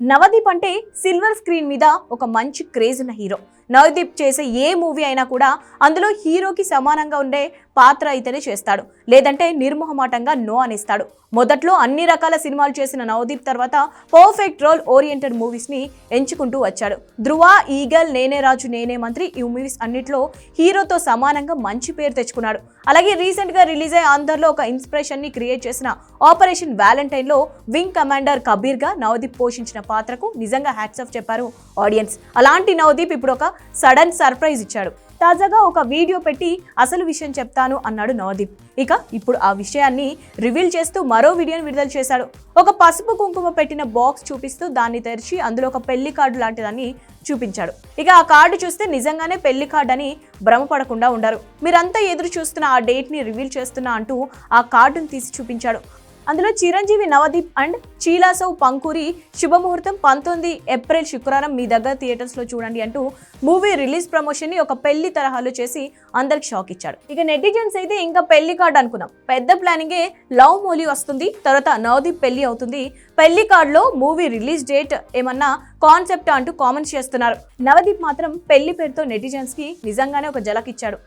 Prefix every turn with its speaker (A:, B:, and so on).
A: నవదీప్ అంటే silver screen మీద ఒక మంచి క్రేజ్ ఉన్న హీరో. నవదీప్ చేసే ఏ మూవీ అయినా కూడా అందులో హీరోకి సమానంగా ఉండే పాత్ర అయితేనే చేస్తాడు. లేదంటే నిర్మోహమాటంగా నో అనిస్తాడు. మొదట్లో అన్ని రకాల సినిమాలు చేసిన నవదీప్ తర్వాత పర్ఫెక్ట్ రోల్ ఓరియంటెడ్ మూవీస్ని ఎంచుకుంటూ వచ్చాడు. ధృవ ఈగల్ నేనే రాజు నేనే మంత్రి ఈ మూవీస్ అన్నిట్లో హీరోతో సమానంగా మంచి పేరు తెచ్చుకున్నాడు. అలాగే రీసెంట్గా రిలీజ్ అయ్యే అందరిలో ఒక ఇన్స్పిరేషన్ని క్రియేట్ చేసిన ఆపరేషన్ వ్యాలంటైన్లో వింగ్ కమాండర్ కబీర్గా నవదీప్ పోషించిన పాత్రకు నిజంగా హ్యాట్స్ ఆఫ్ చెప్పారు ఆడియన్స్. అలాంటి నవదీప్ ఇప్పుడు ఒక సడన్ సర్ప్రైజ్ ఇచ్చాడు. తాజాగా ఒక వీడియో పెట్టి అసలు విషయం చెప్తాను అన్నాడు నవదీప్. ఇక ఇప్పుడు ఆ విషయాన్ని రివీల్ చేస్తూ మరో వీడియోని విడుదల చేశాడు. ఒక పసుపు కుంకుమ పెట్టిన బాక్స్ చూపిస్తూ దాన్ని తెరిచి అందులో ఒక పెళ్ళి కార్డు లాంటిదాన్ని చూపించాడు. ఇక ఆ కార్డు చూస్తే నిజంగానే పెళ్ళి కార్డు అని భ్రమపడకుండా ఉండరు. మీరంతా ఎదురు చూస్తున్న ఆ డేట్ని రివీల్ చేస్తున్నా అంటూ ఆ కార్డును తీసి చూపించాడు. అందులో చిరంజీవి నవదీప్ అండ్ చీలాసౌ పంకూరి శుభముహూర్తం పంతొమ్మిది ఏప్రిల్ శుక్రవారం మీ దగ్గర థియేటర్స్లో చూడండి అంటూ మూవీ రిలీజ్ ప్రమోషన్ని ఒక పెళ్ళి తరహాలో చేసి అందరికి షాక్ ఇచ్చాడు. ఇక నెటిజన్స్ అయితే ఇంకా పెళ్ళి కార్డు అనుకున్నాం పెద్ద ప్లానింగే లవ్ మూలీ వస్తుంది తర్వాత నవదీప్ పెళ్ళి అవుతుంది. పెళ్ళి కార్డులో మూవీ రిలీజ్ డేట్ ఏమన్నా కాన్సెప్ట్ అంటూ కామెంట్స్ చేస్తున్నారు. నవదీప్ మాత్రం పెళ్ళి పేరుతో నెటిజన్స్కి నిజంగానే ఒక జలక్ ఇచ్చాడు.